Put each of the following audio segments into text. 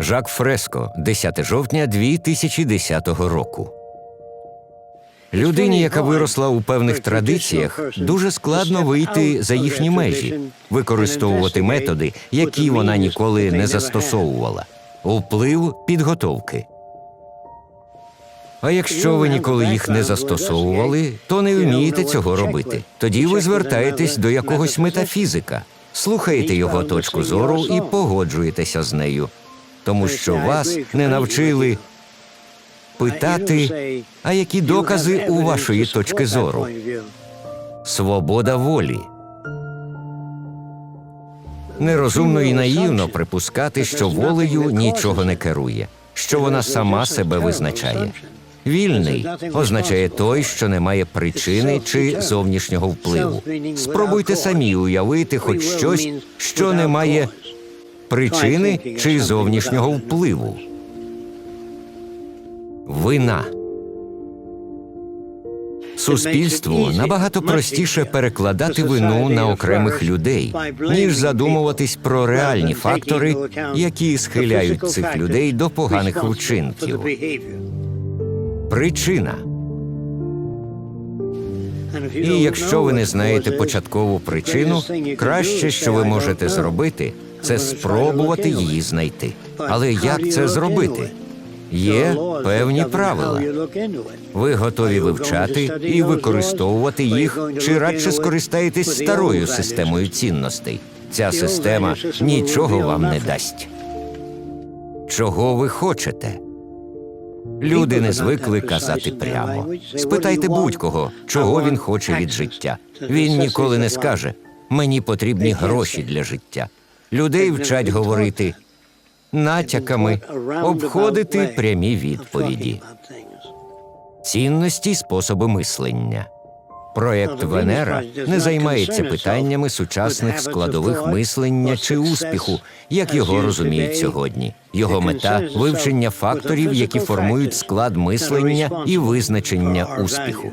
Жак Фреско, 10 жовтня 2010 року. Людині, яка виросла у певних традиціях, дуже складно вийти за їхні межі, використовувати методи, які вона ніколи не застосовувала. Вплив підготовки. А якщо ви ніколи їх не застосовували, то не вмієте цього робити. Тоді ви звертаєтесь до якогось метафізика, слухаєте його точку зору і погоджуєтеся з нею, тому що вас не навчили питати, а які докази у вашої точки зору. Свобода волі. Нерозумно і наївно припускати, що волею нічого не керує, що вона сама себе визначає. Вільний означає той, що не має причини чи зовнішнього впливу. Спробуйте самі уявити хоч щось, що не має причини чи зовнішнього впливу. Вина. Суспільству набагато простіше перекладати вину на окремих людей, ніж задумуватись про реальні фактори, які схиляють цих людей до поганих вчинків. Причина. І якщо ви не знаєте початкову причину, краще, що ви можете зробити, це спробувати її знайти. Але як це зробити? Є певні правила. Ви готові вивчати і використовувати їх, чи радше скористаєтесь старою системою цінностей. Ця система нічого вам не дасть. Чого ви хочете? Люди не звикли казати прямо. Спитайте будь-кого, чого він хоче від життя. Він ніколи не скаже мені потрібні гроші для життя. Людей вчать говорити натяками, обходити прямі відповіді, цінності й способи мислення. Проєкт Венера не займається питаннями сучасних складових мислення чи успіху, як його розуміють сьогодні. Його мета вивчення факторів, які формують склад мислення і визначення успіху.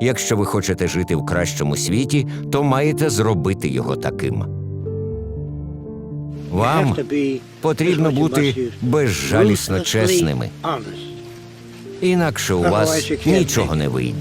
Якщо ви хочете жити в кращому світі, то маєте зробити його таким. Вам потрібно бути безжалісно чесними, інакше у вас нічого не вийде.